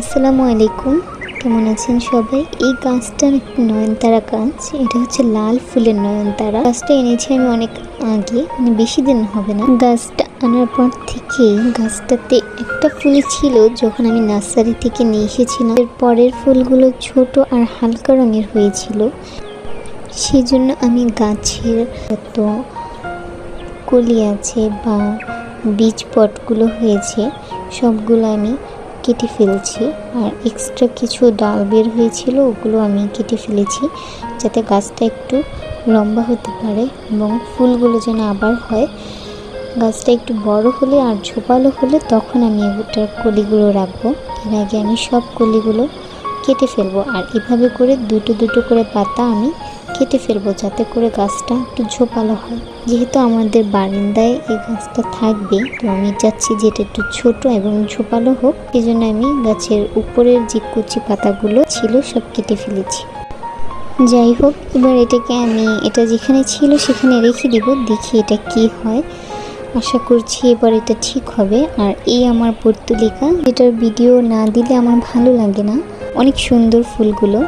আসসালামু আলাইকুম। কেমন আছেন সবাই? এই একটি নয়নতারা গাছ, এটা হচ্ছে লাল ফুলের নয়নতারা। গাছটা এনেছি আমি অনেক আগে মানে বেশি দিন হবে না। গাছটা আনার পর থেকেই গাছটাতে একটা ফুল ছিল যখন আমি নার্সারি থেকে নিয়ে এসেছিলাম। এর পরের ফুলগুলো ছোট আর হালকা রঙের হয়েছিল। সেই জন্য আমি গাছের যত কলি আছে বা বীজ পটগুলো হয়েছে, সবগুলো আমি কেটে ফেলছি আর এক্সট্রা কিছু ডাল বের হয়েছিল, ওগুলো আমি কেটে ফেলেছি যাতে গাছটা একটু লম্বা হতে পারে এবং ফুলগুলো যেন আবার হয়। গাছটা একটু বড় হলে আর ঝোপালো হলে তখন আমি ওটার কলিগুলো রাখব। এর আগে আমি সব কলিগুলো কেটে ফেলব আর এভাবে করে দুটো দুটো করে পাতা আমি কেটে ফেলব যাতে করে গাছটা একটু ঝোপালো হয়। যেহেতু আমাদের বারান্দায় এই গাছটা থাকবে, তো আমি চাচ্ছি যে এটা একটু ছোট এবং ঝোপালো হোক। এই জন্য আমি গাছের উপরের যে কুচি পাতাগুলো ছিল সব কেটে ফেলেছি। যাই হোক, এবার এটাকে আমি, এটা যেখানে ছিল সেখানে রেখে দিব, দেখি এটা কি হয়। আশা করছি এবার এটা ঠিক হবে। আর এই আমার পর্তুলিকা এটার ভিডিও না দিলে আমার ভালো লাগে না। অনেক সুন্দর ফুলগুলো।